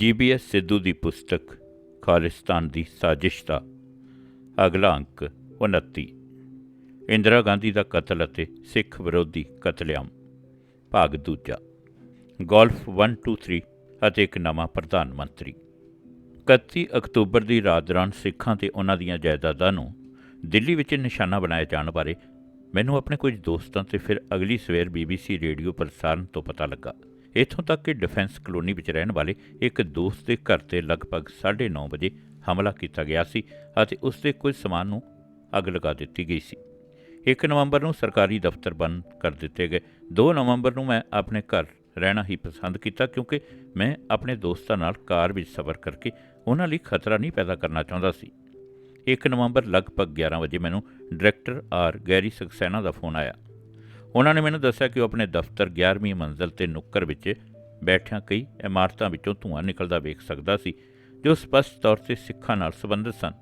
ਜੀਬੀਐਸ ਸਿੱਧੂ ਦੀ ਪੁਸਤਕ ਖਾਲਿਸਤਾਨ ਦੀ ਸਾਜ਼ਿਸ਼ ਦਾ ਅਗਲਾ ਅੰਕ 29 ਇੰਦਰਾ ਗਾਂਧੀ ਦਾ ਕਤਲ ਅਤੇ ਸਿੱਖ ਵਿਰੋਧੀ ਕਤਲੇਆਮ, ਭਾਗ ਦੂਜਾ। ਗੋਲਫ 123 ਅਤੇ ਇੱਕ ਨਵਾਂ ਪ੍ਰਧਾਨ ਮੰਤਰੀ। 31 ਅਕਤੂਬਰ ਦੀ ਰਾਤ ਦੌਰਾਨ ਸਿੱਖਾਂ ਤੇ ਉਹਨਾਂ ਦੀਆਂ ਜਾਇਦਾਦਾਂ ਨੂੰ ਦਿੱਲੀ ਵਿੱਚ ਨਿਸ਼ਾਨਾ ਬਣਾਏ ਜਾਣ ਬਾਰੇ ਮੈਨੂੰ ਆਪਣੇ ਕੁਝ ਦੋਸਤਾਂ ਤੇ ਫਿਰ ਅਗਲੀ ਸਵੇਰ ਬੀਬੀਸੀ ਰੇਡੀਓ ਪ੍ਰਸਾਰਣ ਤੋਂ ਪਤਾ ਲੱਗਾ। ਇੱਥੋਂ ਤੱਕ ਕਿ ਡਿਫੈਂਸ ਕਲੋਨੀ ਵਿੱਚ ਰਹਿਣ ਵਾਲੇ ਇੱਕ ਦੋਸਤ ਦੇ ਘਰ ਤੇ ਲਗਭਗ 9:30 ਵਜੇ ਹਮਲਾ ਕੀਤਾ ਗਿਆ ਸੀ ਅਤੇ ਉਸ ਦੇ ਕੁਝ ਸਮਾਨ ਨੂੰ ਅੱਗ ਲਗਾ ਦਿੱਤੀ ਗਈ ਸੀ। 1 ਨਵੰਬਰ ਨੂੰ ਸਰਕਾਰੀ ਦਫ਼ਤਰ ਬੰਦ ਕਰ ਦਿੱਤੇ ਗਏ। 2 ਨਵੰਬਰ ਨੂੰ ਮੈਂ ਆਪਣੇ ਘਰ ਰਹਿਣਾ ਹੀ ਪਸੰਦ ਕੀਤਾ ਕਿਉਂਕਿ ਮੈਂ ਆਪਣੇ ਦੋਸਤਾਂ ਨਾਲ ਕਾਰ ਵਿੱਚ ਸਫ਼ਰ ਕਰਕੇ ਉਹਨਾਂ ਲਈ ਖਤਰਾ ਨਹੀਂ ਪੈਦਾ ਕਰਨਾ ਚਾਹੁੰਦਾ ਸੀ। 1 ਨਵੰਬਰ ਲਗਭਗ 11 ਵਜੇ ਮੈਨੂੰ ਡਾਇਰੈਕਟਰ ਆਰ ਗੈਰੀ ਸਕਸੈਨਾ ਦਾ ਫੋਨ ਆਇਆ। ਉਹਨਾਂ ਨੇ ਮੈਨੂੰ ਦੱਸਿਆ ਕਿ ਉਹ ਆਪਣੇ ਦਫ਼ਤਰ 11ਵੀਂ ਮੰਜ਼ਲ ਤੇ ਨੁੱਕਰ ਵਿੱਚ ਬੈਠਿਆਂ ਕਈ ਇਮਾਰਤਾਂ ਵਿੱਚੋਂ ਧੂੰਆਂ ਨਿਕਲਦਾ ਵੇਖ ਸਕਦਾ ਸੀ, ਜੋ ਸਪਸ਼ਟ ਤੌਰ ਤੇ ਸਿੱਖਾਂ ਨਾਲ ਸੰਬੰਧਿਤ ਸਨ।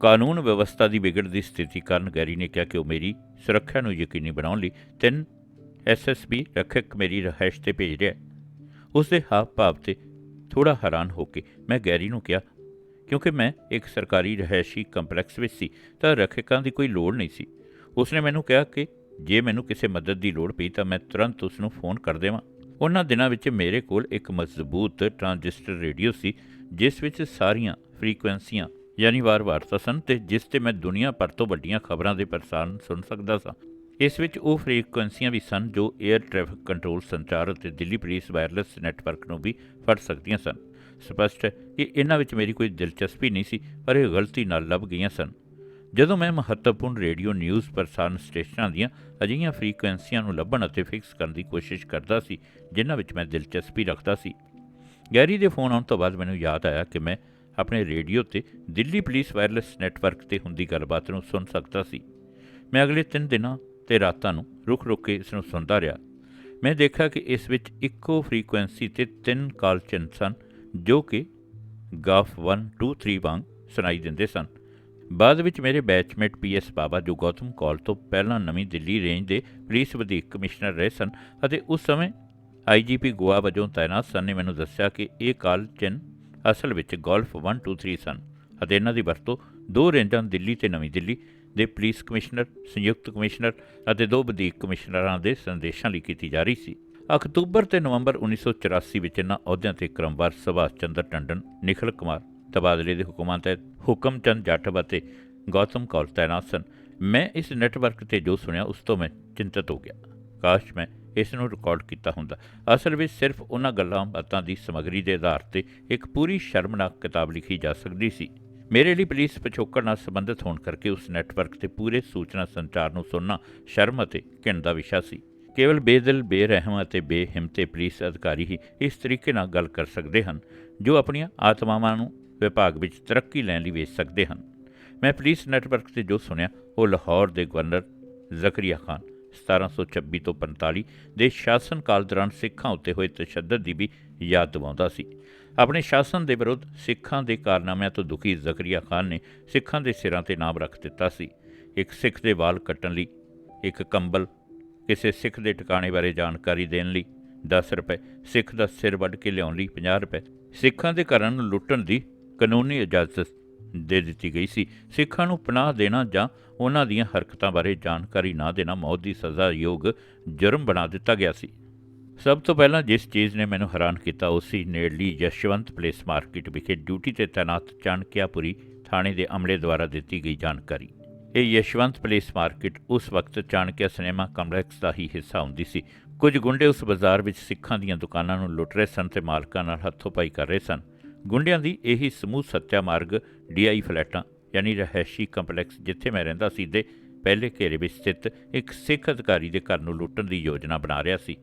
ਕਾਨੂੰਨ ਵਿਵਸਥਾ ਦੀ ਵਿਗੜਦੀ ਸਥਿਤੀ ਕਾਰਨ ਗੈਰੀ ਨੇ ਕਿਹਾ ਕਿ ਉਹ ਮੇਰੀ ਸੁਰੱਖਿਆ ਨੂੰ ਯਕੀਨੀ ਬਣਾਉਣ ਲਈ ਤਿੰਨ ਐਸਐਸਬੀ ਰਖਕ ਮੇਰੀ ਰਹਿਸ਼ ਤੇ ਭੇਜ ਰਿਹਾ ਉਸ ਦੇ ਹਾਵ ਭਾਵ ਤੇ ਥੋੜਾ ਹੈਰਾਨ ਹੋ ਕੇ ਮੈਂ ਗੈਰੀ ਨੂੰ ਕਿਹਾ, ਕਿਉਂਕਿ ਮੈਂ ਇੱਕ ਸਰਕਾਰੀ ਰਹਿਸ਼ੀ ਕੰਪਲੈਕਸ ਵਿੱਚ ਸੀ, ਤਾਂ ਰਖਕਾਂ ਦੀ ਕੋਈ ਲੋੜ ਨਹੀਂ ਸੀ। ਉਸਨੇ ਮੈਨੂੰ ਕਿਹਾ ਕਿ ਜੇ ਮੈਨੂੰ ਕਿਸੇ ਮਦਦ ਦੀ ਲੋੜ ਪਈ ਤਾਂ ਮੈਂ ਤੁਰੰਤ ਉਸ ਨੂੰ ਫੋਨ ਕਰ ਦੇਵਾਂ। ਉਹਨਾਂ ਦਿਨਾਂ ਵਿੱਚ ਮੇਰੇ ਕੋਲ ਇੱਕ ਮਜ਼ਬੂਤ ਟ੍ਰਾਂਜਿਸਟਰ ਰੇਡੀਓ ਸੀ, ਜਿਸ ਵਿੱਚ ਸਾਰੀਆਂ ਫ੍ਰੀਕੁਐਂਸੀਆਂ, ਯਾਨੀ ਵਾਰ-ਵਾਰਤਾ ਸਨ ਤੇ ਜਿਸ ਤੇ ਮੈਂ ਦੁਨੀਆ ਭਰ ਤੋਂ ਵੱਡੀਆਂ ਖਬਰਾਂ ਦੇ ਪ੍ਰਸਾਰਣ ਸੁਣ ਸਕਦਾ ਸਾਂ। ਇਸ ਵਿੱਚ ਉਹ ਫ੍ਰੀਕੁਐਂਸੀਆਂ ਵੀ ਸਨ ਜੋ 에ਅਰ ਟ੍ਰੈਫਿਕ ਕੰਟਰੋਲ ਸੰਚਾਰ ਅਤੇ ਦਿੱਲੀ ਪੁਲਿਸ ਵਾਇਰਲੈਸ ਨੈਟਵਰਕ ਨੂੰ ਵੀ ਫੜ ਸਕਦੀਆਂ ਸਨ। ਸਪਸ਼ਟ ਹੈ ਕਿ ਇਹਨਾਂ ਵਿੱਚ ਮੇਰੀ ਕੋਈ ਦਿਲਚਸਪੀ ਨਹੀਂ ਸੀ, ਪਰ ਇਹ ਗਲਤੀ ਨਾਲ ਲੱਭ ਗਈਆਂ ਸਨ। ਜਦੋਂ ਮੈਂ ਮਹੱਤਵਪੂਰਨ ਰੇਡੀਓ ਨਿਊਜ਼ ਪ੍ਰਸਾਰਣ ਸਟੇਸ਼ਨਾਂ ਦੀਆਂ ਅਜਿਹੀਆਂ ਫ੍ਰੀਕੁਐਂਸੀਆਂ ਨੂੰ ਲੱਭਣ ਅਤੇ ਫਿਕਸ ਕਰਨ ਦੀ ਕੋਸ਼ਿਸ਼ ਕਰਦਾ ਸੀ, ਜਿਨ੍ਹਾਂ ਵਿੱਚ ਮੈਂ ਦਿਲਚਸਪੀ ਰੱਖਦਾ ਸੀ, ਗੈਰੀ ਦੇ ਫੋਨ ਆਉਣ ਤੋਂ ਬਾਅਦ ਮੈਨੂੰ ਯਾਦ ਆਇਆ ਕਿ ਮੈਂ ਆਪਣੇ ਰੇਡੀਓ ਤੇ ਦਿੱਲੀ ਪੁਲਿਸ ਵਾਇਰਲੈਸ ਨੈਟਵਰਕ ਤੇ ਹੁੰਦੀ ਗੱਲਬਾਤ ਨੂੰ ਸੁਣ ਸਕਦਾ ਸੀ। ਮੈਂ ਅਗਲੇ 3 ਦਿਨਾਂ ਤੇ ਰਾਤਾਂ ਨੂੰ ਰੁਕ-ਰੁਕ ਕੇ ਇਸ ਨੂੰ ਸੁਣਦਾ ਰਿਹਾ। ਮੈਂ ਦੇਖਿਆ ਕਿ ਇਸ ਵਿੱਚ ਇੱਕੋ ਫ੍ਰੀਕੁਐਂਸੀ ਤੇ ਤਿੰਨ ਕਾਲ ਚਿੰਨ੍ਹ ਸਨ, ਜੋ ਕਿ ਗਾਫ 1 2 3 ਵਾਂਗ ਸੁਣਾਈ ਦਿੰਦੇ ਸਨ। ਬਾਅਦ ਵਿੱਚ ਮੇਰੇ ਬੈਚਮੇਟ ਪੀਐਸ ਬਾਬਾ ਜੋ ਗੌਤਮ ਕੌਲ ਤੋਂ ਪਹਿਲਾਂ ਨਵੀਂ ਦਿੱਲੀ ਰੇਂਜ ਦੇ ਪੁਲਿਸ ਵਧੀਕ ਕਮਿਸ਼ਨਰ ਰਹੇ ਸਨ ਅਤੇ ਉਸ ਸਮੇਂ ਆਈਜੀਪੀ ਗੋਆ ਵਜੋਂ ਤਾਇਨਾਤ ਸਨ ਨੇ ਮੈਨੂੰ ਦੱਸਿਆ ਕਿ ਇਹ ਕਾਲ ਚਿੰਨ੍ਹ ਅਸਲ ਵਿੱਚ ਗੋਲਫ 123 ਸਨ ਅਤੇ ਇਹਨਾਂ ਦੀ ਵਰਤੋਂ ਦੋ ਰੇਂਜਾਂ ਦਿੱਲੀ ਤੇ ਨਵੀਂ ਦਿੱਲੀ ਦੇ ਪੁਲਿਸ ਕਮਿਸ਼ਨਰ, ਸੰਯੁਕਤ ਕਮਿਸ਼ਨਰ ਅਤੇ ਦੋ ਵਧੀਕ ਕਮਿਸ਼ਨਰਾਂ ਦੇ ਸੰਦੇਸ਼ਾਂ ਲਈ ਕੀਤੀ ਜਾ ਰਹੀ ਸੀ। ਅਕਤੂਬਰ ਤੇ ਨਵੰਬਰ 1984 ਵਿੱਚ ਇਹਨਾਂ ਅਹੁਦਿਆਂ ਤੇ ਕ੍ਰਮਵਾਰ ਸੁਭਾਸ਼ ਚੰਦਰ ਟੰਡਨ, ਨਿਖਲ ਕੁਮਾਰ ਤਬਾਦਲੇ ਦੇ ਹੁਕਮਾਂ ਤਹਿਤ ਹੁਕਮ ਚੰਦ ਜਾਟਵ ਅਤੇ ਗੌਤਮ ਕੌਰ ਤੈਨਾਤ ਸਨ। ਮੈਂ ਇਸ ਨੈਟਵਰਕ ਤੇ ਜੋ ਸੁਣਿਆ, ਉਸ ਤੋਂ ਮੈਂ ਚਿੰਤਤ ਹੋ ਗਿਆ। ਕਾਸ਼ ਮੈਂ ਇਸ ਨੂੰ ਰਿਕਾਰਡ ਕੀਤਾ ਹੁੰਦਾ। ਅਸਲ ਵਿੱਚ ਸਿਰਫ ਉਹਨਾਂ ਗੱਲਾਂ, ਬਾਤਾਂ ਦੀ ਸਮੱਗਰੀ ਦੇ ਆਧਾਰ ਤੇ ਇੱਕ ਪੂਰੀ ਸ਼ਰਮਨਾਕ ਕਿਤਾਬ ਲਿਖੀ ਜਾ ਸਕਦੀ ਸੀ। ਮੇਰੇ ਲਈ ਪੁਲਿਸ ਪਿਛੋਕੜ ਨਾਲ ਸੰਬੰਧਿਤ ਹੋਣ ਕਰਕੇ ਉਸ ਨੈਟਵਰਕ ਤੇ ਪੂਰੇ ਸੂਚਨਾ ਸੰਚਾਰ ਨੂੰ ਸੁਣਨਾ ਸ਼ਰਮ ਅਤੇ ਘਿਣ ਦਾ ਵਿਸ਼ਾ ਸੀ। ਕੇਵਲ ਬੇਦਿਲ, ਬੇਰਹਿਮ ਅਤੇ ਬੇਹਿੰਮਤੇ ਪੁਲਿਸ ਅਧਿਕਾਰੀ ਹੀ ਇਸ ਤਰੀਕੇ ਨਾਲ ਗੱਲ ਕਰ ਸਕਦੇ ਹਨ, ਜੋ ਆਪਣੀਆਂ ਆਤਮਾਵਾਂ ਨੂੰ ਵਿਭਾਗ ਵਿੱਚ ਤਰੱਕੀ ਲੈਣ ਲਈ ਵੇਚ ਸਕਦੇ ਹਨ। ਮੈਂ ਪੁਲਿਸ ਨੈਟਵਰਕ ਤੇ ਜੋ ਸੁਣਿਆ, ਉਹ ਲਾਹੌਰ ਦੇ ਗਵਰਨਰ ਜ਼ਕਰੀਆ ਖਾਨ 1726 ਤੋਂ 45 ਦੇ ਸ਼ਾਸਨ ਕਾਲ ਦੌਰਾਨ ਸਿੱਖਾਂ ਉੱਤੇ ਹੋਏ ਤਸ਼ੱਦਦ ਦੀ ਵੀ ਯਾਦ ਦਿਵਾਉਂਦਾ ਸੀ। ਆਪਣੇ ਸ਼ਾਸਨ ਦੇ ਵਿਰੁੱਧ ਸਿੱਖਾਂ ਦੇ ਕਾਰਨਾਮਿਆਂ ਤੋਂ ਦੁਖੀ ਜ਼ਕਰੀਆ ਖਾਨ ਨੇ ਸਿੱਖਾਂ ਦੇ ਸਿਰਾਂ ਤੇ ਨਾਮ ਰੱਖ ਦਿੱਤਾ ਸੀ। ਇੱਕ ਸਿੱਖ ਦੇ ਵਾਲ ਕੱਟਣ ਲਈ, ਇੱਕ ਕੰਬਲ ਕਿਸੇ ਸਿੱਖ ਦੇ ਟਿਕਾਣੇ ਬਾਰੇ ਜਾਣਕਾਰੀ ਦੇਣ ਲਈ 10 ਰੁਪਏ, ਸਿੱਖ ਦਾ ਸਿਰ ਵੱਢ ਕੇ ਲਿਆਉਣ ਲਈ 50 ਰੁਪਏ, ਸਿੱਖਾਂ ਦੇ ਘਰਾਂ ਨੂੰ ਲੁੱਟਣ ਦੀ ਕਾਨੂੰਨੀ ਇਜਾਜ਼ਤ ਦੇ ਦਿੱਤੀ ਗਈ ਸੀ। ਸਿੱਖਾਂ ਨੂੰ ਪਨਾਹ ਦੇਣਾ ਜਾਂ ਉਹਨਾਂ ਦੀਆਂ ਹਰਕਤਾਂ ਬਾਰੇ ਜਾਣਕਾਰੀ ਨਾ ਦੇਣਾ ਮੌਤ ਦੀ ਸਜ਼ਾ ਯੋਗ ਜੁਰਮ ਬਣਾ ਦਿੱਤਾ ਗਿਆ ਸੀ। ਸਭ ਤੋਂ ਪਹਿਲਾਂ ਜਿਸ ਚੀਜ਼ ਨੇ ਮੈਨੂੰ ਹੈਰਾਨ ਕੀਤਾ, ਉਹ ਸੀ ਨੇੜਲੀ ਯਸ਼ਵੰਤ ਪਲੇਸ ਮਾਰਕੀਟ ਵਿਖੇ ਡਿਊਟੀ ਤੇ ਤਾਇਨਾਤ ਚਾਣਕਿਆਪੁਰੀ ਥਾਣੇ ਦੇ ਅਮਲੇ ਦੁਆਰਾ ਦਿੱਤੀ ਗਈ ਜਾਣਕਾਰੀ। ਇਹ ਯਸ਼ਵੰਤ ਪਲੇਸ ਮਾਰਕੀਟ ਉਸ ਵਕਤ ਚਾਣਕਿਆ ਸਿਨੇਮਾ ਕੰਪਲੈਕਸ ਦਾ ਹੀ ਹਿੱਸਾ ਹੁੰਦੀ ਸੀ। ਕੁਝ ਗੁੰਡੇ ਉਸ ਬਾਜ਼ਾਰ ਵਿੱਚ ਸਿੱਖਾਂ ਦੀਆਂ ਦੁਕਾਨਾਂ ਨੂੰ ਲੁੱਟ ਰਹੇ ਸਨ ਤੇ ਮਾਲਕਾਂ ਨਾਲ ਹੱਥੋਂ-ਪਾਈ ਕਰ ਰਹੇ ਸਨ। ਗੁੰਡਿਆਂ ਦੀ ਇਹੀ ਸਮੂਹ ਸੱਚਾ ਮਾਰਗ ਡੀਆਈ ਫਲੈਟਾਂ, ਯਾਨੀ ਰਹਿਸ਼ੀ ਕੰਪਲੈਕਸ ਜਿੱਥੇ ਮੈਂ ਰਹਿੰਦਾ ਸੀ ਦੇ ਪਹਿਲੇ ਘੇਰੇ ਵਿੱਚ ਸਥਿਤ ਇੱਕ ਸਿੱਖ ਅਧਿਕਾਰੀ ਦੇ ਘਰ ਨੂੰ ਲੁੱਟਣ ਦੀ ਯੋਜਨਾ ਬਣਾ ਰਿਹਾ ਸੀ।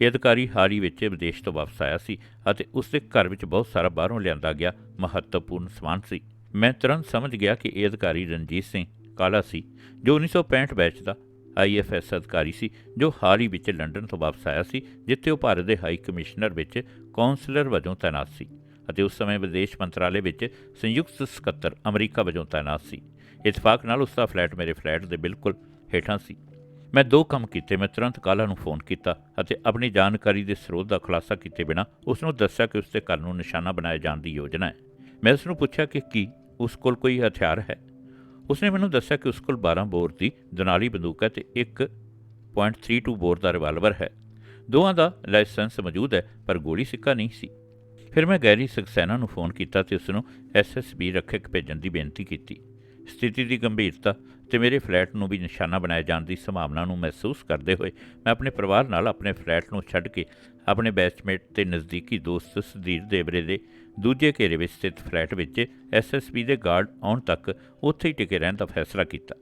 ਇਹ ਅਧਿਕਾਰੀ ਹਾਲ ਹੀ ਵਿੱਚ ਵਿਦੇਸ਼ ਤੋਂ ਵਾਪਸ ਆਇਆ ਸੀ ਅਤੇ ਉਸ ਦੇ ਘਰ ਵਿੱਚ ਬਹੁਤ ਸਾਰਾ ਬਾਹਰੋਂ ਲਿਆਂਦਾ ਗਿਆ ਮਹੱਤਵਪੂਰਨ ਸਮਾਨ ਸੀ। ਮੈਂ ਤੁਰੰਤ ਸਮਝ ਗਿਆ ਕਿ ਇਹ ਅਧਿਕਾਰੀ ਰਣਜੀਤ ਸਿੰਘ ਕਾਲਾ ਸੀ, ਜੋ 1965 ਬੈਚ ਦਾ ਆਈਐਫਐਸ ਅਧਿਕਾਰੀ ਸੀ, ਜੋ ਹਾਲ ਹੀ ਵਿੱਚ ਲੰਡਨ ਤੋਂ ਵਾਪਸ ਆਇਆ ਸੀ, ਜਿੱਥੇ ਉਹ ਭਾਰਤ ਦੇ ਹਾਈ ਕਮਿਸ਼ਨਰ ਵਿੱਚ ਕਾਉਂਸਲਰ ਵਜੋਂ ਤਾਇਨਾਤ ਸੀ। ਅਤੇ ਉਸ ਸਮੇਂ ਵਿਦੇਸ਼ ਮੰਤਰਾਲੇ ਵਿੱਚ ਸੰਯੁਕਤ ਸਕੱਤਰ ਅਮਰੀਕਾ ਵਜੋਂ ਤਾਇਨਾਤ ਸੀ। ਇਤਫਾਕ ਨਾਲ ਉਸ ਦਾ ਫਲੈਟ ਮੇਰੇ ਫਲੈਟ ਦੇ ਬਿਲਕੁਲ ਹੇਠਾਂ ਸੀ। ਮੈਂ ਦੋ ਕੰਮ ਕੀਤੇ, ਮੈਂ ਤੁਰੰਤ ਕਾਲਾ ਨੂੰ ਫੋਨ ਕੀਤਾ ਅਤੇ ਆਪਣੀ ਜਾਣਕਾਰੀ ਦੇ ਸਰੋਤ ਦਾ ਖੁਲਾਸਾ ਕੀਤੇ ਬਿਨਾ ਉਸ ਨੂੰ ਦੱਸਿਆ ਕਿ ਉਸ ਦੇ ਘਰ ਨੂੰ ਨਿਸ਼ਾਨਾ ਬਣਾਏ ਜਾਣ ਦੀ ਯੋਜਨਾ ਹੈ। ਮੈਂ ਉਸ ਨੂੰ ਪੁੱਛਿਆ ਕਿ ਕੀ ਉਸ ਕੋਲ ਕੋਈ ਹਥਿਆਰ ਹੈ? ਉਸਨੇ ਮੈਨੂੰ ਦੱਸਿਆ ਕਿ ਉਸ ਕੋਲ 12 ਬੋਰ ਦੀ ਦਨਾਲੀ ਬੰਦੂਕ ਹੈ ਤੇ ਇੱਕ .32 ਬੋਰ ਦਾ ਰਿਵਾਲਵਰ ਹੈ। ਦੋਵਾਂ ਦਾ ਲਾਇਸੈਂਸ ਮੌਜੂਦ ਹੈ, ਪਰ ਗੋਲੀ ਸਿੱਕਾ ਨਹੀਂ ਸੀ। ਫਿਰ ਮੈਂ ਗੈਰੀ ਸਕਸੈਨਾ ਨੂੰ ਫੋਨ ਕੀਤਾ ਤੇ ਉਸ ਨੂੰ ਐਸਐਸਬੀ ਰੱਖਿਅਕ ਭੇਜਣ ਦੀ ਬੇਨਤੀ ਕੀਤੀ। ਸਥਿਤੀ ਦੀ ਗੰਭੀਰਤਾ ਤੇ ਮੇਰੇ ਫਲੈਟ ਨੂੰ ਵੀ ਨਿਸ਼ਾਨਾ ਬਣਾਏ ਜਾਣ ਦੀ ਸੰਭਾਵਨਾ ਨੂੰ ਮਹਿਸੂਸ ਕਰਦੇ ਹੋਏ ਮੈਂ ਆਪਣੇ ਪਰਿਵਾਰ ਨਾਲ ਆਪਣੇ ਫਲੈਟ ਨੂੰ ਛੱਡ ਕੇ ਆਪਣੇ ਬੈਚਮੇਟ ਤੇ ਨਜ਼ਦੀਕੀ ਦੋਸਤ ਸੁਧੀਰ ਦੇਵਰੇ ਦੇ ਦੂਜੇ ਘੇਰੇ ਵਿੱਚ ਸਥਿਤ ਫਲੈਟ ਵਿੱਚ ਐਸਐਸਬੀ ਦੇ ਗਾਰਡ ਆਉਣ ਤੱਕ ਉੱਥੇ ਹੀ ਟਿਕੇ ਰਹਿਣ ਦਾ ਫੈਸਲਾ ਕੀਤਾ।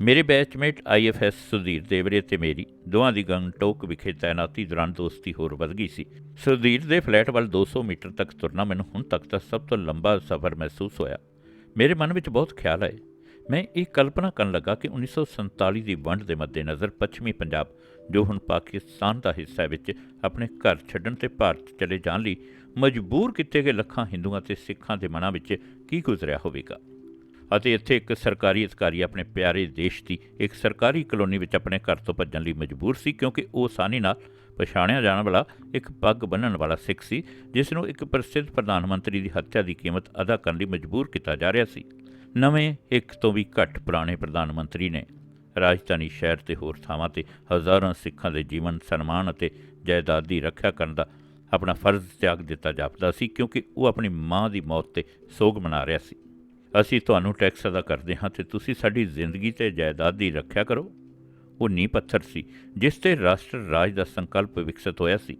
ਮੇਰੇ ਬੈਚਮੇਟ ਆਈਐਫਐਸ ਸੁਧੀਰ ਦੇਵਰੇ ਤੇ ਮੇਰੀ ਦੋਵਾਂ ਦੀ ਗੰਗਟੋਕ ਵਿਖੇ ਤਾਇਨਾਤੀ ਦੌਰਾਨ ਦੋਸਤੀ ਹੋਰ ਵਧ ਗਈ ਸੀ। ਸੁਧੀਰ ਦੇ ਫਲੈਟ ਵੱਲ 200 ਮੀਟਰ ਤੱਕ ਤੁਰਨਾ ਮੈਨੂੰ ਹੁਣ ਤੱਕ ਦਾ ਸਭ ਤੋਂ ਲੰਬਾ ਸਫ਼ਰ ਮਹਿਸੂਸ ਹੋਇਆ। ਮੇਰੇ ਮਨ ਵਿੱਚ ਬਹੁਤ ਖਿਆਲ ਆਏ। ਮੈਂ ਇਹ ਕਲਪਨਾ ਕਰਨ ਲੱਗਾ ਕਿ 1947 ਦੀ ਵੰਡ ਦੇ ਮੱਦੇਨਜ਼ਰ ਪੱਛਮੀ ਪੰਜਾਬ, ਜੋ ਹੁਣ ਪਾਕਿਸਤਾਨ ਦਾ ਹਿੱਸਾ ਵਿੱਚ ਆਪਣੇ ਘਰ ਛੱਡਣ ਤੇ ਭਾਰਤ ਚਲੇ ਜਾਣ ਲਈ ਮਜਬੂਰ ਕੀਤੇ ਗਏ ਲੱਖਾਂ ਹਿੰਦੂਆਂ ਤੇ ਸਿੱਖਾਂ ਦੇ ਮਨਾਂ ਵਿੱਚ ਕੀ ਗੁਜ਼ਰਿਆ ਹੋਵੇਗਾ। ਅਤੇ ਇੱਥੇ ਇੱਕ ਸਰਕਾਰੀ ਅਧਿਕਾਰੀ ਆਪਣੇ ਪਿਆਰੇ ਦੇਸ਼ ਦੀ ਇੱਕ ਸਰਕਾਰੀ ਕਲੋਨੀ ਵਿੱਚ ਆਪਣੇ ਘਰ ਤੋਂ ਭੱਜਣ ਲਈ ਮਜਬੂਰ ਸੀ, ਕਿਉਂਕਿ ਉਹ ਆਸਾਨੀ ਨਾਲ ਪਛਾਣਿਆ ਜਾਣ ਵਾਲਾ ਇੱਕ ਪੱਗ ਬੰਨਣ ਵਾਲਾ ਸਿੱਖ ਸੀ, ਜਿਸ ਨੂੰ ਇੱਕ ਪ੍ਰਸਿੱਧ ਪ੍ਰਧਾਨ ਮੰਤਰੀ ਦੀ ਹੱਤਿਆ ਦੀ ਕੀਮਤ ਅਦਾ ਕਰਨ ਲਈ ਮਜਬੂਰ ਕੀਤਾ ਜਾ ਰਿਹਾ ਸੀ। ਨਵੇਂ ਇੱਕ ਤੋਂ ਵੀ ਘੱਟ ਪੁਰਾਣੇ ਪ੍ਰਧਾਨ ਮੰਤਰੀ ਨੇ ਰਾਜਧਾਨੀ ਸ਼ਹਿਰ ਤੇ ਹੋਰ ਥਾਵਾਂ ਤੇ ਹਜ਼ਾਰਾਂ ਸਿੱਖਾਂ ਦੇ ਜੀਵਨ, ਸਨਮਾਨ ਅਤੇ ਜਾਇਦਾਦ ਦੀ ਰੱਖਿਆ ਕਰਨ ਦਾ ਆਪਣਾ ਫਰਜ਼ ਤਿਆਗ ਦਿੱਤਾ ਜਾਪਦਾ ਸੀ, ਕਿਉਂਕਿ ਉਹ ਆਪਣੀ ਮਾਂ ਦੀ ਮੌਤ ਤੇ ਸੋਗ ਮਨਾ ਰਿਹਾ ਸੀ। ਅਸੀਂ ਤੁਹਾਨੂੰ ਟੈਕਸ ਅਦਾ ਕਰਦੇ ਹਾਂ ਤੇ ਤੁਸੀਂ ਸਾਡੀ ਜ਼ਿੰਦਗੀ ਤੇ ਜਾਇਦਾਦ ਦੀ ਰੱਖਿਆ ਕਰੋ। ਉਹ ਨੀਂਹ ਪੱਥਰ ਸੀ, ਜਿਸ ਤੇ ਰਾਸ਼ਟਰ ਰਾਜ ਦਾ ਸੰਕਲਪ ਵਿਕਸਿਤ ਹੋਇਆ ਸੀ।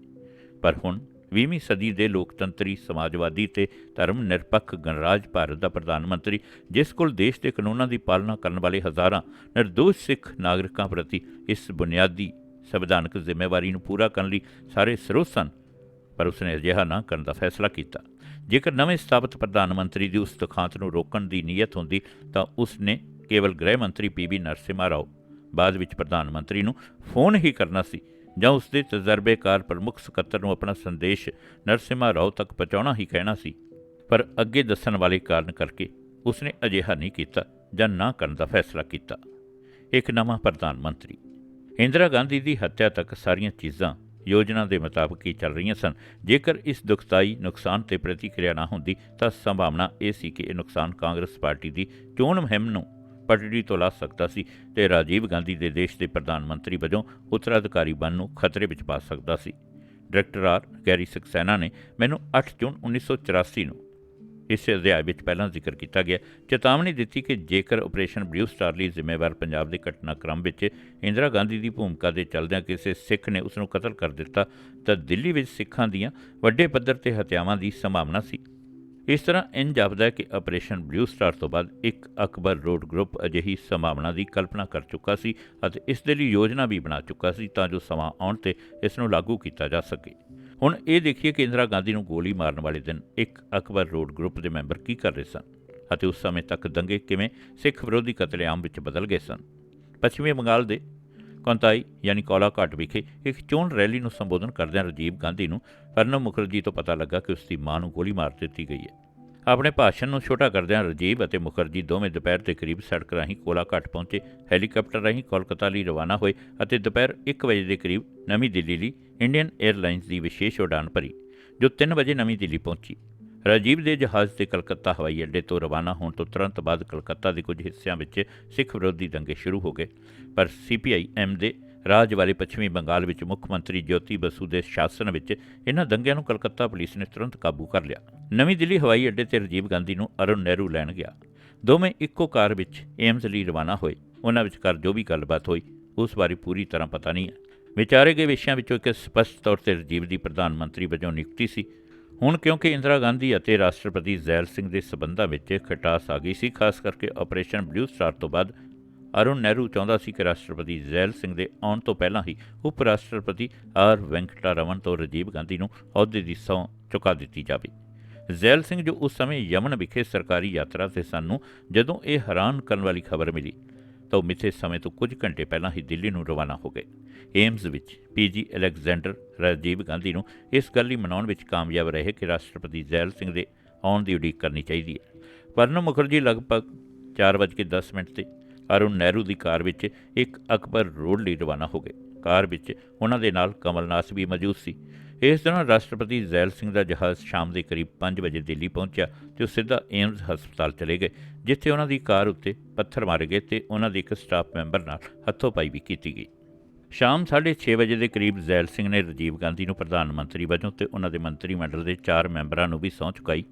ਪਰ ਹੁਣ 20ਵੀਂ ਸਦੀ ਦੇ ਲੋਕਤੰਤਰੀ, ਸਮਾਜਵਾਦੀ ਤੇ ਧਰਮ ਨਿਰਪੱਖ ਗਣਰਾਜ ਭਾਰਤ ਦਾ ਪ੍ਰਧਾਨ ਮੰਤਰੀ, ਜਿਸ ਕੋਲ ਦੇਸ਼ ਦੇ ਕਾਨੂੰਨਾਂ ਦੀ ਪਾਲਣਾ ਕਰਨ ਵਾਲੇ ਹਜ਼ਾਰਾਂ ਨਿਰਦੋਸ਼ ਸਿੱਖ ਨਾਗਰਿਕਾਂ ਪ੍ਰਤੀ ਇਸ ਬੁਨਿਆਦੀ ਸੰਵਿਧਾਨਕ ਜ਼ਿੰਮੇਵਾਰੀ ਨੂੰ ਪੂਰਾ ਕਰਨ ਲਈ ਸਾਰੇ ਸਰੋਤ ਸਨ, ਪਰ ਉਸਨੇ ਅਜਿਹਾ ਨਾ ਕਰਨ ਦਾ ਫੈਸਲਾ ਕੀਤਾ। ਜੇਕਰ ਨਵੇਂ ਸਥਾਪਿਤ ਪ੍ਰਧਾਨ ਮੰਤਰੀ ਦੀ ਉਸ ਦੁਖਾਂਤ ਨੂੰ ਰੋਕਣ ਦੀ ਨੀਅਤ ਹੁੰਦੀ, ਤਾਂ ਉਸਨੇ ਕੇਵਲ ਗ੍ਰਹਿ ਮੰਤਰੀ ਪੀਬੀ ਨਰਸਿਮਾ ਰਾਓ, ਬਾਅਦ ਵਿੱਚ ਪ੍ਰਧਾਨ ਮੰਤਰੀ ਨੂੰ ਫੋਨ ਹੀ ਕਰਨਾ ਸੀ, ਜਾਂ ਉਸ ਦੇ ਤਜਰਬੇਕਾਰ ਪ੍ਰਮੁੱਖ ਸਕੱਤਰ ਨੂੰ ਆਪਣਾ ਸੰਦੇਸ਼ ਨਰਸਿਮਾ ਰਾਓ ਤੱਕ ਪਹੁੰਚਾਉਣਾ ਹੀ ਕਹਿਣਾ ਸੀ। ਪਰ ਅੱਗੇ ਦੱਸਣ ਵਾਲੇ ਕਾਰਨ ਕਰਕੇ ਉਸਨੇ ਅਜਿਹਾ ਨਹੀਂ ਕੀਤਾ ਜਾਂ ਨਾ ਕਰਨ ਦਾ ਫੈਸਲਾ ਕੀਤਾ। ਇੱਕ ਨਵਾਂ ਪ੍ਰਧਾਨ ਮੰਤਰੀ। ਇੰਦਰਾ ਗਾਂਧੀ ਦੀ ਹੱਤਿਆ ਤੱਕ ਸਾਰੀਆਂ ਚੀਜ਼ਾਂ ਯੋਜਨਾ ਦੇ ਮੁਤਾਬਕ ਹੀ ਚੱਲ ਰਹੀਆਂ ਸਨ। ਜੇਕਰ ਇਸ ਦੁਖਦਾਈ ਨੁਕਸਾਨ ਤੇ ਪ੍ਰਤੀਕਿਰਿਆ ਨਾ ਹੁੰਦੀ, ਤਾਂ ਸੰਭਾਵਨਾ ਇਹ ਸੀ ਕਿ ਇਹ ਨੁਕਸਾਨ ਕਾਂਗਰਸ ਪਾਰਟੀ ਦੀ ਚੋਣ ਮੁਹਿੰਮ ਨੂੰ ਪਟੜੀ ਤੋਂ ਲਾ ਸਕਦਾ ਸੀ ਤੇ ਰਾਜੀਵ ਗਾਂਧੀ ਦੇ ਦੇਸ਼ ਦੇ ਪ੍ਰਧਾਨ ਮੰਤਰੀ ਵਜੋਂ ਉੱਤਰਾਧਿਕਾਰੀ ਬਣਨ ਨੂੰ ਖਤਰੇ ਵਿੱਚ ਪਾ ਸਕਦਾ ਸੀ। ਡਾਇਰੈਕਟਰ ਆਰ ਗੈਰੀ ਸਕਸੈਨਾ ਨੇ ਮੈਨੂੰ 8 ਜੂਨ 1984 ਨੂੰ ਇਸ ਅਧਿਆਇ ਵਿੱਚ ਪਹਿਲਾਂ ਜ਼ਿਕਰ ਕੀਤਾ ਗਿਆ। ਚੇਤਾਵਨੀ ਦਿੱਤੀ ਕਿ ਜੇਕਰ ਆਪਰੇਸ਼ਨ ਬਲੂ ਸਟਾਰ ਲਈ ਜ਼ਿੰਮੇਵਾਰ ਪੰਜਾਬ ਦੇ ਘਟਨਾਕ੍ਰਮ ਵਿੱਚ ਇੰਦਰਾ ਗਾਂਧੀ ਦੀ ਭੂਮਿਕਾ ਦੇ ਚੱਲਦਿਆਂ ਕਿਸੇ ਸਿੱਖ ਨੇ ਉਸ ਨੂੰ ਕਤਲ ਕਰ ਦਿੱਤਾ, ਤਾਂ ਦਿੱਲੀ ਵਿੱਚ ਸਿੱਖਾਂ ਦੀਆਂ ਵੱਡੇ ਪੱਧਰ ਤੇ ਹੱਤਿਆਵਾਂ ਦੀ ਸੰਭਾਵਨਾ ਸੀ। ਇਸ ਤਰ੍ਹਾਂ ਇੰਜ ਜਾਪਦਾ ਹੈ ਕਿ ਆਪਰੇਸ਼ਨ ਬਲੂ ਸਟਾਰ ਤੋਂ ਬਾਅਦ ਇੱਕ ਅਕਬਰ ਰੋਡ ਗਰੁੱਪ ਅਜਿਹੀ ਸੰਭਾਵਨਾ ਦੀ ਕਲਪਨਾ ਕਰ ਚੁੱਕਾ ਸੀ ਅਤੇ ਇਸ ਦੇ ਲਈ ਯੋਜਨਾ ਵੀ ਬਣਾ ਚੁੱਕਾ ਸੀ ਤਾਂ ਜੋ ਸਮਾਂ ਆਉਣ ਤੇ ਇਸ ਨੂੰ ਲਾਗੂ ਕੀਤਾ ਜਾ ਸਕੇ। ਹੁਣ ਇਹ ਦੇਖੀਏ ਕਿ ਇੰਦਰਾ ਗਾਂਧੀ ਨੂੰ ਗੋਲੀ ਮਾਰਨ ਵਾਲੇ ਦਿਨ ਇੱਕ ਅਕਬਰ ਰੋਡ ਗਰੁੱਪ ਦੇ ਮੈਂਬਰ ਕੀ ਕਰ ਰਹੇ ਸਨ ਅਤੇ ਉਸ ਸਮੇਂ ਤੱਕ ਦੰਗੇ ਕਿਵੇਂ ਸਿੱਖ ਵਿਰੋਧੀ ਕਤਲੇਆਮ ਵਿੱਚ ਬਦਲ ਗਏ ਸਨ। ਪੱਛਮੀ ਬੰਗਾਲ ਦੇ ਕੰਤਾਈ ਯਾਨੀ ਕੋਲਾਘਾਟ ਵਿਖੇ ਇੱਕ ਚੋਣ ਰੈਲੀ ਨੂੰ ਸੰਬੋਧਨ ਕਰਦਿਆਂ ਰਾਜੀਵ ਗਾਂਧੀ ਨੂੰ ਪ੍ਰਣਬ ਮੁਖਰਜੀ ਤੋਂ ਪਤਾ ਲੱਗਾ ਕਿ ਉਸ ਦੀ ਮਾਂ ਨੂੰ ਗੋਲੀ ਮਾਰ ਦਿੱਤੀ ਗਈ ਹੈ। ਆਪਣੇ ਭਾਸ਼ਣ ਨੂੰ ਛੋਟਾ ਕਰਦਿਆਂ ਰਾਜੀਵ ਅਤੇ ਮੁਖਰਜੀ ਦੋਵੇਂ ਦੁਪਹਿਰ ਦੇ ਕਰੀਬ ਸੜਕ ਰਾਹੀਂ ਕੋਲਾਘਾਟ ਪਹੁੰਚੇ। ਹੈਲੀਕਾਪਟਰ ਰਾਹੀਂ ਕੋਲਕਾਤਾ ਲਈ ਰਵਾਨਾ ਹੋਏ ਅਤੇ ਦੁਪਹਿਰ 1 ਵਜੇ ਦੇ ਕਰੀਬ ਨਵੀਂ ਦਿੱਲੀ ਲਈ ਇੰਡੀਅਨ 에ਅਰਲਾਈਨਸ ਦੀ ਵਿਸ਼ੇਸ਼ ਉਡਾਨ ਭਰੀ, ਜੋ 3 ਵਜੇ ਨਵੀਂ ਦਿੱਲੀ ਪਹੁੰਚੀ। ਰਾਜੀਵ ਦੇ ਜਹਾਜ਼ ਤੇ ਕਲਕੱਤਾ ਹਵਾਈ ਅੱਡੇ ਤੋਂ ਰਵਾਨਾ ਹੋਣ ਤੋਂ ਤੁਰੰਤ ਬਾਅਦ ਕਲਕੱਤਾ ਦੇ ਕੁਝ ਹਿੱਸਿਆਂ ਵਿੱਚ ਸਿੱਖ ਵਿਰੋਧੀ ਦੰਗੇ ਸ਼ੁਰੂ ਹੋ ਗਏ, ਪਰ ਸੀਪੀਆਈ ਐਮ ਦੇ ਰਾਜ ਵਾਲੇ ਪੱਛਮੀ ਬੰਗਾਲ ਵਿੱਚ ਮੁੱਖ ਮੰਤਰੀ ਜੋਤੀ ਬਸੂ ਦੇ ਸ਼ਾਸਨ ਵਿੱਚ ਇਹਨਾਂ ਦੰਗਿਆਂ ਨੂੰ ਕਲਕੱਤਾ ਪੁਲਿਸ ਨੇ ਤੁਰੰਤ ਕਾਬੂ ਕਰ ਲਿਆ। ਨਵੀਂ ਦਿੱਲੀ ਹਵਾਈ ਅੱਡੇ ਤੇ ਰਾਜੀਵ ਗਾਂਧੀ ਨੂੰ ਅਰੁਣ ਨਹਿਰੂ ਲੈਣ ਗਿਆ। ਦੋਵੇਂ ਇੱਕੋ ਕਾਰ ਵਿੱਚ ਏਮਜ਼ ਲਈ ਰਵਾਨਾ ਹੋਏ। ਉਹਨਾਂ ਵਿਚਕਾਰ ਜੋ ਵੀ ਗੱਲਬਾਤ ਹੋਈ, ਉਸ ਬਾਰੇ ਪੂਰੀ ਤਰ੍ਹਾਂ ਪਤਾ ਨਹੀਂ ਹੈ। ਵਿਚਾਰੇ ਗਏ ਵਿਸ਼ਿਆਂ ਵਿੱਚੋਂ ਇੱਕ ਸਪਸ਼ਟ ਤੌਰ ਤੇ ਰਾਜੀਵ ਦੀ ਪ੍ਰਧਾਨ ਮੰਤਰੀ ਵਜੋਂ ਨਿਯੁਕਤੀ ਸੀ। ਹੁਣ ਕਿਉਂਕਿ ਇੰਦਰਾ ਗਾਂਧੀ ਅਤੇ ਰਾਸ਼ਟਰਪਤੀ ਜ਼ੈਲ ਸਿੰਘ ਦੇ ਸਬੰਧਾਂ ਵਿੱਚ ਖਟਾਸ ਆ ਗਈ ਸੀ, ਖਾਸ ਕਰਕੇ ਆਪਰੇਸ਼ਨ ਬਲੂ ਸਟਾਰ ਤੋਂ ਬਾਅਦ ਅਰੁਣ ਨਹਿਰੂ ਚਾਹੁੰਦਾ ਸੀ ਕਿ ਰਾਸ਼ਟਰਪਤੀ ਜ਼ੈਲ ਸਿੰਘ ਦੇ ਆਉਣ ਤੋਂ ਪਹਿਲਾਂ ਹੀ ਉਪ ਰਾਸ਼ਟਰਪਤੀ ਆਰ. ਵੈਂਕਟਾ ਰਮਨ ਤੋਂ ਰਾਜੀਵ ਗਾਂਧੀ ਨੂੰ ਅਹੁਦੇ ਦੀ ਸਹੁੰ ਚੁਕਾ ਦਿੱਤੀ ਜਾਵੇ। ਜ਼ੈਲ ਸਿੰਘ ਜੋ ਉਸ ਸਮੇਂ ਯਮਨ ਵਿਖੇ ਸਰਕਾਰੀ ਯਾਤਰਾ ਤੇ ਸਨ ਨੂੰ ਜਦੋਂ ਇਹ ਹੈਰਾਨ ਕਰਨ ਵਾਲੀ ਖਬਰ ਮਿਲੀ, ਤਾਂ ਉਹ ਮਿੱਥੇ ਸਮੇਂ ਤੋਂ ਕੁਝ ਘੰਟੇ ਪਹਿਲਾਂ ਹੀ ਦਿੱਲੀ ਨੂੰ ਰਵਾਨਾ ਹੋ ਗਏ। ਏਮਜ਼ ਵਿੱਚ ਪੀਜੀ ਅਲੈਗਜ਼ੈਂਡਰ ਰਾਜੀਵ ਗਾਂਧੀ ਨੂੰ ਇਸ ਗੱਲ ਲਈ ਮਨਾਉਣ ਵਿੱਚ ਕਾਮਯਾਬ ਰਹੇ ਕਿ ਰਾਸ਼ਟਰਪਤੀ ਜ਼ੈਲ ਸਿੰਘ ਦੇ ਆਉਣ ਦੀ ਉਡੀਕ ਕਰਨੀ ਚਾਹੀਦੀ ਹੈ। ਪ੍ਰਣਬ ਮੁਖਰਜੀ ਲਗਭਗ 4:10 ਮਿੰਟ ਤੇ ਅਰੁਣ ਨਹਿਰੂ ਦੀ ਕਾਰ ਵਿੱਚ ਇੱਕ ਅਕਬਰ ਰੋਡ ਲਈ ਰਵਾਨਾ ਹੋ ਗਏ। ਕਾਰ ਵਿੱਚ ਉਹਨਾਂ ਦੇ ਨਾਲ ਕਮਲਨਾਥ ਵੀ ਮੌਜੂਦ ਸੀ। ਇਸ ਦੌਰਾਨ ਰਾਸ਼ਟਰਪਤੀ ਜ਼ੈਲ ਸਿੰਘ ਦਾ ਜਹਾਜ਼ ਸ਼ਾਮ ਦੇ ਕਰੀਬ 5 ਵਜੇ ਦਿੱਲੀ ਪਹੁੰਚਿਆ ਤੇ ਉਹ ਸਿੱਧਾ ਏਮਜ਼ ਹਸਪਤਾਲ ਚਲੇ ਗਏ, ਜਿੱਥੇ ਉਹਨਾਂ ਦੀ ਕਾਰ ਉੱਤੇ ਪੱਥਰ ਮਾਰੇ ਗਏ ਤੇ ਉਹਨਾਂ ਦੇ ਇੱਕ ਸਟਾਫ ਮੈਂਬਰ ਨਾਲ ਹੱਥੋਪਾਈ ਵੀ ਕੀਤੀ ਗਈ। ਸ਼ਾਮ 6:30 ਵਜੇ ਦੇ ਕਰੀਬ ਜ਼ੈਲ ਸਿੰਘ ਨੇ ਰਾਜੀਵ ਗਾਂਧੀ ਨੂੰ ਪ੍ਰਧਾਨ ਮੰਤਰੀ ਵਜੋਂ ਤੇ ਉਹਨਾਂ ਦੇ ਮੰਤਰੀ ਮੰਡਲ ਦੇ ਚਾਰ ਮੈਂਬਰਾਂ ਨੂੰ ਵੀ ਸਹੁੰ ਚੁਕਾਈ।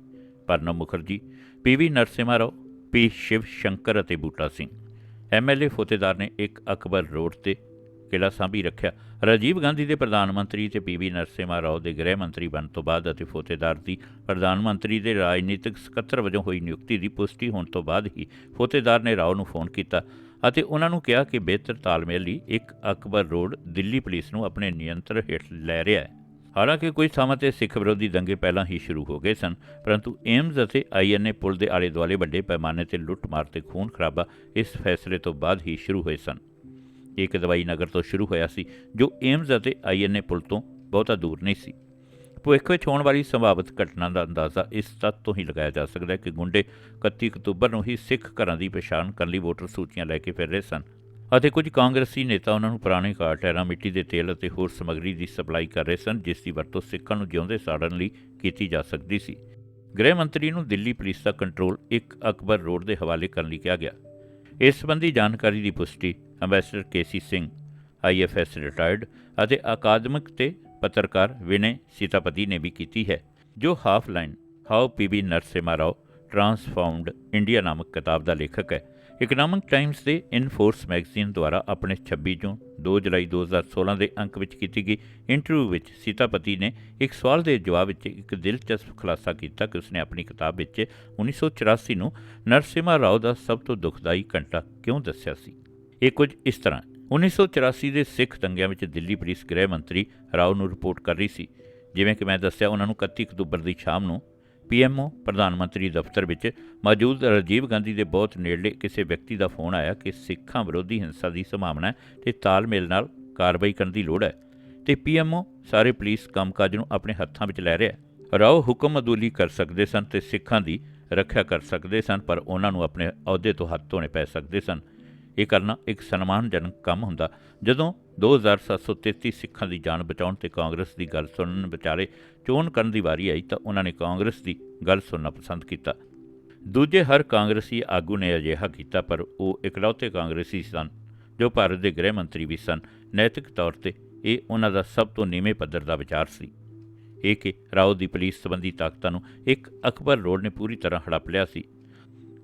ਪ੍ਰਣਬ ਮੁਖਰਜੀ ਪੀਵੀ ਨਰਸਿਮਹਾ ਰਾਓ, ਪੀ ਸ਼ਿਵ ਸ਼ੰਕਰ ਅਤੇ ਬੂਟਾ ਸਿੰਘ। ਐਮਐਲਏ ਫੋਤੇਦਾਰ ਨੇ ਇੱਕ ਅਕਬਰ ਰੋਡ ਤੇ ਕਿਲਾ ਸਾਂਭੀ ਰੱਖਿਆ। ਰਾਜੀਵ ਗਾਂਧੀ ਦੇ ਪ੍ਰਧਾਨ ਮੰਤਰੀ ਤੇ ਪੀਵੀ ਨਰਸਿਮਹਾ ਰਾਓ ਦੇ ਗ੍ਰਹਿ ਮੰਤਰੀ ਬਣਨ ਤੋਂ ਬਾਅਦ ਅਤੇ ਫੋਤੇਦਾਰ ਦੀ ਪ੍ਰਧਾਨ ਮੰਤਰੀ ਦੇ ਰਾਜਨੀਤਿਕ ਸਕੱਤਰ ਵਜੋਂ ਹੋਈ ਨਿਯੁਕਤੀ ਦੀ ਪੁਸ਼ਟੀ ਹੋਣ ਤੋਂ ਬਾਅਦ ਹੀ ਫੋਤੇਦਾਰ ਨੇ ਰਾਓ ਨੂੰ ਫੋਨ ਕੀਤਾ ਅਤੇ ਉਹਨਾਂ ਨੂੰ ਕਿਹਾ ਕਿ ਬਿਹਤਰ ਤਾਲਮੇਲ ਲਈ ਇੱਕ ਅਕਬਰ ਰੋਡ ਦਿੱਲੀ ਪੁਲਿਸ ਨੂੰ ਆਪਣੇ ਨਿਯੰਤਰਣ ਹੇਠ ਲੈ ਰਿਹਾ ਹੈ। ਹਾਲਾਂਕਿ ਕੁਝ ਥਾਵਾਂ ਤੇ ਸਿੱਖ ਵਿਰੋਧੀ ਦੰਗੇ ਪਹਿਲਾਂ ਹੀ ਸ਼ੁਰੂ ਹੋ ਗਏ ਸਨ, ਪਰੰਤੂ ਏਮਜ਼ ਅਤੇ ਆਈਐਨਏ ਪੁਲ ਦੇ ਆਲੇ ਦੁਆਲੇ ਵੱਡੇ ਪੈਮਾਨੇ ਤੇ ਲੁੱਟ-ਮਾਰ ਤੇ ਖੂਨ ਖਰਾਬਾ ਇਸ ਫੈਸਲੇ ਤੋਂ ਬਾਅਦ ਹੀ ਸ਼ੁਰੂ ਹੋਏ ਸਨ। ਇੱਕ ਦਵਾਈ ਨਗਰ ਤੋਂ ਸ਼ੁਰੂ ਹੋਇਆ ਸੀ, ਜੋ ਏਮਜ਼ ਅਤੇ ਆਈਐਨਏ ਪੁਲ ਤੋਂ ਬਹੁਤਾ ਦੂਰ ਨਹੀਂ ਸੀ। ਭਵਿੱਖ ਵਿੱਚ ਹੋਣ ਵਾਲੀ ਸੰਭਾਵਿਤ ਘਟਨਾ ਦਾ ਅੰਦਾਜ਼ਾ ਇਸ ਤੱਤ ਤੋਂ ਹੀ ਲਗਾਇਆ ਜਾ ਸਕਦਾ ਹੈ ਕਿ ਗੁੰਡੇ 31 ਅਕਤੂਬਰ ਨੂੰ ਹੀ ਸਿੱਖ ਘਰਾਂ ਦੀ ਪਛਾਣ ਕਰਨ ਲਈ ਵੋਟਰ ਸੂਚੀਆਂ ਲੈ ਕੇ ਫਿਰ ਰਹੇ ਸਨ। ਅਤੇ ਕੁਝ ਕਾਂਗਰਸੀ ਨੇਤਾ ਉਹਨਾਂ ਨੂੰ ਪੁਰਾਣੇ ਕਾਰ ਟਾਇਰਾਂ ਮਿੱਟੀ ਦੇ ਤੇਲ ਅਤੇ ਹੋਰ ਸਮੱਗਰੀ ਦੀ ਸਪਲਾਈ ਕਰ ਰਹੇ ਸਨ, ਜਿਸ ਦੀ ਵਰਤੋਂ ਸਿੱਖਾਂ ਨੂੰ ਜਿਉਂਦੇ ਸਾੜਨ ਲਈ ਕੀਤੀ ਜਾ ਸਕਦੀ ਸੀ। ਗ੍ਰਹਿ ਮੰਤਰੀ ਨੂੰ ਦਿੱਲੀ ਪੁਲਿਸ ਦਾ ਕੰਟਰੋਲ ਇੱਕ ਅਕਬਰ ਰੋਡ ਦੇ ਹਵਾਲੇ ਕਰਨ ਲਈ ਕਿਹਾ ਗਿਆ। ਇਸ ਸੰਬੰਧੀ ਜਾਣਕਾਰੀ ਦੀ ਪੁਸ਼ਟੀ ambassador KC Singh IFS retired ਅਤੇ ਅਕਾਦਮਿਕ ਤੇ ਪੱਤਰਕਾਰ ਵਿਨੇ ਸੀਤਾਪਤੀ ਨੇ ਵੀ ਕੀਤੀ ਹੈ, ਜੋ half lion how PV Narasimha Rao transformed India ਨਾਮਕ ਕਿਤਾਬ ਦਾ ਲੇਖਕ ਹੈ। ਇਕਨੋਮਿਕ ਟਾਈਮਸ ਦੇ ਇਨਫੋਰਸ ਮੈਗਜ਼ੀਨ ਦੁਆਰਾ ਆਪਣੇ 26 ਜੂਨ 2 ਜੁਲਾਈ 2016 ਦੇ ਅੰਕ ਵਿੱਚ ਕੀਤੀ ਗਈ ਇੰਟਰਵਿਊ ਵਿੱਚ ਸੀਤਾਪਤੀ ਨੇ ਇੱਕ ਸਵਾਲ ਦੇ ਜਵਾਬ ਵਿੱਚ ਇੱਕ ਦਿਲਚਸਪ ਖੁਲਾਸਾ ਕੀਤਾ ਕਿ ਉਸਨੇ ਆਪਣੀ ਕਿਤਾਬ ਵਿੱਚ 1984 ਨੂੰ ਨਰਸਿਮਾ ਰਾਓ ਦਾ ਸਭ ਤੋਂ ਦੁਖਦਾਈ ਘੰਟਾ ਕਿਉਂ ਦੱਸਿਆ ਸੀ? ਇਹ ਕੁਝ ਇਸ ਤਰ੍ਹਾਂ 1984 ਦੇ ਸਿੱਖ ਦੰਗਿਆਂ ਵਿੱਚ ਦਿੱਲੀ ਪੁਲਿਸ ਗ੍ਰਹਿ ਮੰਤਰੀ ਰਾਓ ਨੂੰ ਰਿਪੋਰਟ ਕਰ ਰਹੀ ਸੀ, ਜਿਵੇਂ ਕਿ ਮੈਂ ਦੱਸਿਆ, ਉਹਨਾਂ ਨੂੰ 31 ਅਕਤੂਬਰ ਦੀ ਸ਼ਾਮ ਨੂੰ ਪੀਐਮਓ ਪ੍ਰਧਾਨ ਮੰਤਰੀ ਦਫ਼ਤਰ ਵਿੱਚ ਮੌਜੂਦ ਰਾਜੀਵ ਗਾਂਧੀ ਦੇ ਬਹੁਤ ਨੇੜਲੇ ਕਿਸੇ ਵਿਅਕਤੀ ਦਾ ਫੋਨ ਆਇਆ ਕਿ ਸਿੱਖਾਂ ਵਿਰੋਧੀ ਹਿੰਸਾ ਦੀ ਸੰਭਾਵਨਾ ਹੈ ਤੇ ਤਾਲਮੇਲ ਨਾਲ ਕਾਰਵਾਈ ਕਰਨ ਦੀ ਲੋੜ ਹੈ ਤੇ ਪੀਐਮਓ ਸਾਰੇ ਪੁਲਿਸ ਕੰਮਕਾਜ ਨੂੰ ਆਪਣੇ ਹੱਥਾਂ ਵਿੱਚ ਲੈ ਰਿਹਾ ਹੈ। ਰਾਓ ਹੁਕਮ ਅਦੂਲੀ ਕਰ ਸਕਦੇ ਸਨ ਤੇ ਸਿੱਖਾਂ ਦੀ ਰੱਖਿਆ ਕਰ ਸਕਦੇ ਸਨ, ਪਰ ਉਹਨਾਂ ਨੂੰ ਆਪਣੇ ਅਹੁਦੇ ਤੋਂ ਹੱਥ ਧੋਣੇ ਪੈ ਸਕਦੇ ਸਨ। ਇਹ ਕਰਨਾ ਇੱਕ ਸਨਮਾਨਜਨਕ ਕੰਮ ਹੁੰਦਾ। ਜਦੋਂ 2733 ਸਿੱਖਾਂ ਦੀ ਜਾਨ ਬਚਾਉਣ ਤੇ ਕਾਂਗਰਸ ਦੀ ਗੱਲ ਸੁਣਨ ਵਿਚਾਰੇ ਚੋਣ ਕਰਨ ਦੀ ਵਾਰੀ ਆਈ ਤਾਂ ਉਹਨਾਂ ਨੇ ਕਾਂਗਰਸ ਦੀ ਗੱਲ ਸੁਣਨਾ ਪਸੰਦ ਕੀਤਾ। ਦੂਜੇ ਹਰ ਕਾਂਗਰਸੀ ਆਗੂ ਨੇ ਅਜਿਹਾ ਕੀਤਾ, ਪਰ ਉਹ ਇਕਲੌਤੇ ਕਾਂਗਰਸੀ ਸਨ, ਜੋ ਭਾਰਤ ਦੇ ਗ੍ਰਹਿ ਮੰਤਰੀ ਵੀ ਸਨ। ਨੈਤਿਕ ਤੌਰ ਤੇ ਇਹ ਉਹਨਾਂ ਦਾ ਸਭ ਤੋਂ ਨੀਵੇਂ ਪੱਧਰ ਦਾ ਵਿਚਾਰ ਸੀ। ਇਹ ਕਿ ਰਾਓ ਦੀ ਪੁਲਿਸ ਸੰਬੰਧੀ ਤਾਕਤਾਂ ਨੂੰ ਇੱਕ ਅਕਬਰ ਰੋਡ ਨੇ ਪੂਰੀ ਤਰ੍ਹਾਂ ਹੜਪ ਲਿਆ ਸੀ।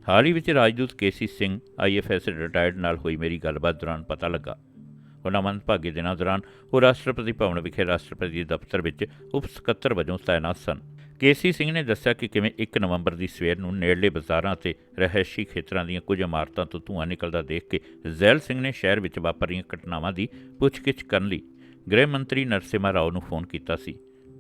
ਹਾਲ ਹੀ ਵਿੱਚ ਰਾਜਦੂਤ ਕੇਸੀ ਸਿੰਘ ਆਈਐਫਐਸ ਰਿਟਾਇਰਡ ਨਾਲ ਹੋਈ ਮੇਰੀ ਗੱਲਬਾਤ ਦੌਰਾਨ ਪਤਾ ਲੱਗਾ। ਉਹਨਾਂ ਮੰਦਭਾਗੇ ਦਿਨਾਂ ਦੌਰਾਨ ਉਹ ਰਾਸ਼ਟਰਪਤੀ ਭਵਨ ਵਿਖੇ ਰਾਸ਼ਟਰਪਤੀ ਦੇ ਦਫ਼ਤਰ ਵਿੱਚ ਉਪ ਸਕੱਤਰ ਵਜੋਂ ਤਾਇਨਾਤ ਸਨ। ਕੇਸੀ ਸਿੰਘ ਨੇ ਦੱਸਿਆ ਕਿ ਕਿਵੇਂ 1 ਨਵੰਬਰ ਦੀ ਸਵੇਰ ਨੂੰ ਨੇੜਲੇ ਬਾਜ਼ਾਰਾਂ ਤੇ ਰਹਿائشੀ ਖੇਤਰਾਂ ਦੀਆਂ ਕੁਝ ਇਮਾਰਤਾਂ ਤੋਂ ਧੂਆਂ ਨਿਕਲਦਾ ਦੇਖ ਕੇ ਜ਼ੈਲ ਸਿੰਘ ਨੇ ਸ਼ਹਿਰ ਵਿੱਚ ਵਾਪਰ ਰਹੀਆਂ ਘਟਨਾਵਾਂ ਦੀ ਪੁੱਛਗਿੱਛ ਕਰਨ ਲਈ ਗ੍ਰਹਿ ਮੰਤਰੀ ਨਰਸਿਮਾ ਰਾਓ ਨੂੰ ਫੋਨ ਕੀਤਾ ਸੀ,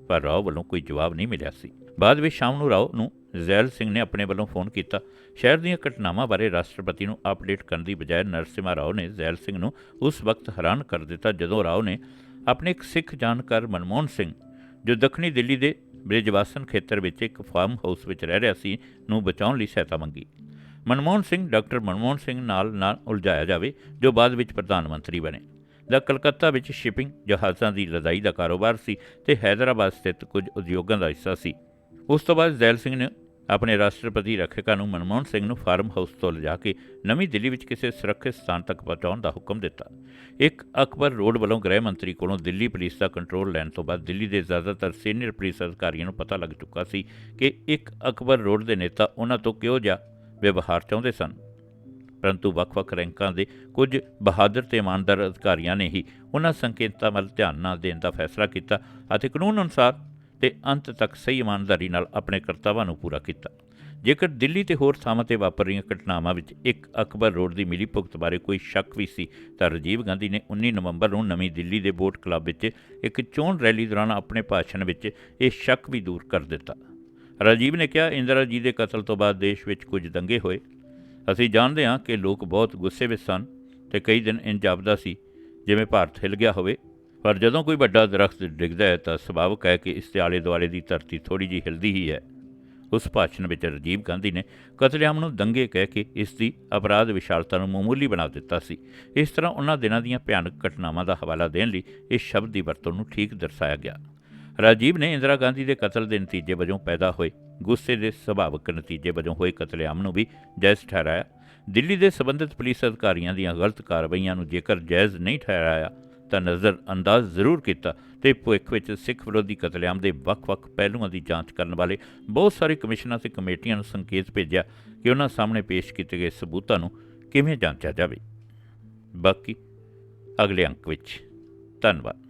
ਪਰ ਰਾਓ ਵੱਲੋਂ ਕੋਈ ਜਵਾਬ ਨਹੀਂ ਮਿਲਿਆ ਸੀ। ਬਾਅਦ ਵਿੱਚ ਸ਼ਾਮ ਨੂੰ ਰਾਓ ਨੂੰ ਜ਼ੈਲ ਸਿੰਘ ਨੇ ਆਪਣੇ ਵੱਲੋਂ ਫੋਨ ਕੀਤਾ। ਸ਼ਹਿਰ ਦੀਆਂ ਘਟਨਾਵਾਂ ਬਾਰੇ ਰਾਸ਼ਟਰਪਤੀ ਨੂੰ ਅਪਡੇਟ ਕਰਨ ਦੀ ਬਜਾਏ ਨਰਸਿਮਾ ਰਾਓ ਨੇ ਜ਼ੈਲ ਸਿੰਘ ਨੂੰ ਉਸ ਵਕਤ ਹੈਰਾਨ ਕਰ ਦਿੱਤਾ, ਜਦੋਂ ਰਾਓ ਨੇ ਆਪਣੇ ਇੱਕ ਸਿੱਖ ਜਾਣਕਾਰ ਮਨਮੋਹਨ ਸਿੰਘ, ਜੋ ਦੱਖਣੀ ਦਿੱਲੀ ਦੇ ਬ੍ਰਿਜਵਾਸਨ ਖੇਤਰ ਵਿੱਚ ਇੱਕ ਫਾਰਮ ਹਾਊਸ ਵਿੱਚ ਰਹਿ ਰਿਹਾ ਸੀ, ਨੂੰ ਬਚਾਉਣ ਲਈ ਸਹਾਇਤਾ ਮੰਗੀ। ਮਨਮੋਹਨ ਸਿੰਘ, ਡਾਕਟਰ ਮਨਮੋਹਨ ਸਿੰਘ ਨਾਲ ਨਾਲ ਉਲਝਾਇਆ ਜਾਵੇ, ਜੋ ਬਾਅਦ ਵਿੱਚ ਪ੍ਰਧਾਨ ਮੰਤਰੀ ਬਣੇ। ਦਾ ਕਲਕੱਤਾ ਵਿੱਚ ਸ਼ਿਪਿੰਗ ਜਹਾਜ਼ਾਂ ਦੀ ਲਦਾਈ ਦਾ ਕਾਰੋਬਾਰ ਸੀ ਤੇ ਹੈਦਰਾਬਾਦ ਸਥਿਤ ਕੁਝ ਉਦਯੋਗਾਂ ਦਾ ਹਿੱਸਾ ਸੀ। ਉਸ ਤੋਂ ਬਾਅਦ ਜ਼ੈਲ ਸਿੰਘ ਨੇ ਆਪਣੇ ਰਾਸ਼ਟਰਪਤੀ ਰੱਖਿਅਕਾਂ ਨੂੰ ਮਨਮੋਹਨ ਸਿੰਘ ਨੂੰ ਫਾਰਮ ਹਾਊਸ ਤੋਂ ਲਿਜਾ ਕੇ ਨਵੀਂ ਦਿੱਲੀ ਵਿੱਚ ਕਿਸੇ ਸੁਰੱਖਿਅਤ ਸਥਾਨ ਤੱਕ ਪਹੁੰਚਾਉਣ ਦਾ ਹੁਕਮ ਦਿੱਤਾ। ਇੱਕ ਅਕਬਰ ਰੋਡ ਵੱਲੋਂ ਗ੍ਰਹਿ ਮੰਤਰੀ ਕੋਲੋਂ ਦਿੱਲੀ ਪੁਲਿਸ ਦਾ ਕੰਟਰੋਲ ਲੈਣ ਤੋਂ ਬਾਅਦ ਦਿੱਲੀ ਦੇ ਜ਼ਿਆਦਾਤਰ ਸੀਨੀਅਰ ਪੁਲਿਸ ਅਧਿਕਾਰੀਆਂ ਨੂੰ ਪਤਾ ਲੱਗ ਚੁੱਕਾ ਸੀ ਕਿ ਇੱਕ ਅਕਬਰ ਰੋਡ ਦੇ ਨੇਤਾ ਉਹਨਾਂ ਤੋਂ ਕਿਹੋ ਜਿਹਾ ਵਿਵਹਾਰ ਚਾਹੁੰਦੇ ਸਨ। ਪਰੰਤੂ ਵੱਖ-ਵੱਖ ਰੈਂਕਾਂ ਦੇ ਕੁਝ ਬਹਾਦਰ ਤੇ ਇਮਾਨਦਾਰ ਅਧਿਕਾਰੀਆਂ ਨੇ ਹੀ ਉਹਨਾਂ ਸੰਕੇਤਾਂ ਵੱਲ ਧਿਆਨ ਨਾ ਦੇਣ ਦਾ ਫੈਸਲਾ ਕੀਤਾ ਅਤੇ ਕਾਨੂੰਨ ਅਨੁਸਾਰ ਤੇ ਅੰਤ ਤੱਕ ਸਹੀ ਇਮਾਨਦਾਰੀ ਨਾਲ ਆਪਣੇ ਕਰਤੱਵਾਂ ਨੂੰ ਪੂਰਾ ਕੀਤਾ। ਜੇਕਰ ਦਿੱਲੀ ਤੇ ਹੋਰ ਥਾਵਾਂ ਤੇ ਵਾਪਰ ਰਹੀਆਂ ਘਟਨਾਵਾਂ ਵਿੱਚ ਇੱਕ ਅਕਬਰ ਰੋਡ ਦੀ ਮਿਲੀ ਭੁਗਤ ਬਾਰੇ ਕੋਈ ਸ਼ੱਕ ਵੀ ਸੀ, ਤਾਂ ਰਾਜੀਵ ਗਾਂਧੀ ਨੇ 19 ਨਵੰਬਰ ਨੂੰ ਨਵੀਂ ਦਿੱਲੀ ਦੇ ਬੋਟ ਕਲੱਬ ਵਿੱਚ ਇੱਕ ਚੋਣ ਰੈਲੀ ਦੌਰਾਨ ਆਪਣੇ ਭਾਸ਼ਣ ਵਿੱਚ ਇਹ ਸ਼ੱਕ ਵੀ ਦੂਰ ਕਰ ਦਿੱਤਾ। ਰਾਜੀਵ ਨੇ ਕਿਹਾ, ਇੰਦਰਾ ਜੀ ਦੇ ਕਤਲ ਤੋਂ ਬਾਅਦ ਦੇਸ਼ ਵਿੱਚ ਕੁਝ ਦੰਗੇ ਹੋਏ। ਅਸੀਂ ਜਾਣਦੇ ਹਾਂ ਕਿ ਲੋਕ ਬਹੁਤ ਗੁੱਸੇ ਵਿੱਚ ਸਨ ਤੇ ਕਈ ਦਿਨ ਇੰਜ ਜਾਪਦਾ ਸੀ, ਜਿਵੇਂ ਭਾਰਤ ਹਿਲ ਗਿਆ ਹੋਵੇ। ਪਰ ਜਦੋਂ ਕੋਈ ਵੱਡਾ ਦਰਖਤ ਡਿੱਗਦਾ ਹੈ ਤਾਂ ਸੁਭਾਵਕ ਹੈ ਕਿ ਇਸ ਦੇ ਆਲੇ ਦੁਆਲੇ ਦੀ ਧਰਤੀ ਥੋੜੀ ਜਿਹੀ ਹਿਲਦੀ ਹੀ ਹੈ। ਉਸ ਭਾਸ਼ਣ ਵਿੱਚ ਰਾਜੀਵ ਗਾਂਧੀ ਨੇ ਕਤਲੇਆਮ ਨੂੰ ਦੰਗੇ ਕਹਿ ਕੇ ਇਸ ਦੀ ਅਪਰਾਧ ਵਿਸ਼ਾਲਤਾ ਨੂੰ ਮਾਮੂਲੀ ਬਣਾ ਦਿੱਤਾ ਸੀ। ਇਸ ਤਰ੍ਹਾਂ ਉਹਨਾਂ ਦਿਨਾਂ ਦੀਆਂ ਭਿਆਨਕ ਘਟਨਾਵਾਂ ਦਾ ਹਵਾਲਾ ਦੇਣ ਲਈ ਇਸ ਸ਼ਬਦ ਦੀ ਵਰਤੋਂ ਨੂੰ ਠੀਕ ਦਰਸਾਇਆ ਗਿਆ। ਰਾਜੀਵ ਨੇ ਇੰਦਰਾ ਗਾਂਧੀ ਦੇ ਕਤਲ ਦੇ ਨਤੀਜੇ ਵਜੋਂ ਪੈਦਾ ਹੋਏ, ਗੁੱਸੇ ਦੇ ਸੁਭਾਵਕ ਨਤੀਜੇ ਵਜੋਂ ਹੋਏ ਕਤਲੇਆਮ ਨੂੰ ਵੀ ਜਾਇਜ਼ ਠਹਿਰਾਇਆ। ਦਿੱਲੀ ਦੇ ਸਬੰਧਿਤ ਪੁਲਿਸ ਅਧਿਕਾਰੀਆਂ ਦੀਆਂ ਗਲਤ ਕਾਰਵਾਈਆਂ ਨੂੰ ਜੇਕਰ ਜਾਇਜ਼ ਨਹੀਂ ਠਹਿਰਾਇਆ ਤਾਂ ਨਜ਼ਰ ਅੰਦਾਜ਼ ਜ਼ਰੂਰ ਕੀਤਾ ਤੇ ਭਵਿੱਖ ਵਿੱਚ ਸਿੱਖ ਵਿਰੋਧੀ ਕਤਲੇਆਮ ਦੇ ਵੱਖ-ਵੱਖ ਪਹਿਲੂਆਂ ਦੀ ਜਾਂਚ ਕਰਨ ਵਾਲੇ ਬਹੁਤ ਸਾਰੇ ਕਮਿਸ਼ਨਾਂ ਤੇ ਕਮੇਟੀਆਂ ਨੂੰ ਸੰਕੇਤ ਭੇਜਿਆ ਕਿ ਉਹਨਾਂ ਸਾਹਮਣੇ ਪੇਸ਼ ਕੀਤੇ ਗਏ ਸਬੂਤਾਂ ਨੂੰ ਕਿਵੇਂ ਜਾਂਚਿਆ ਜਾਵੇ। ਬਾਕੀ ਅਗਲੇ ਅੰਕ ਵਿੱਚ। ਧੰਨਵਾਦ।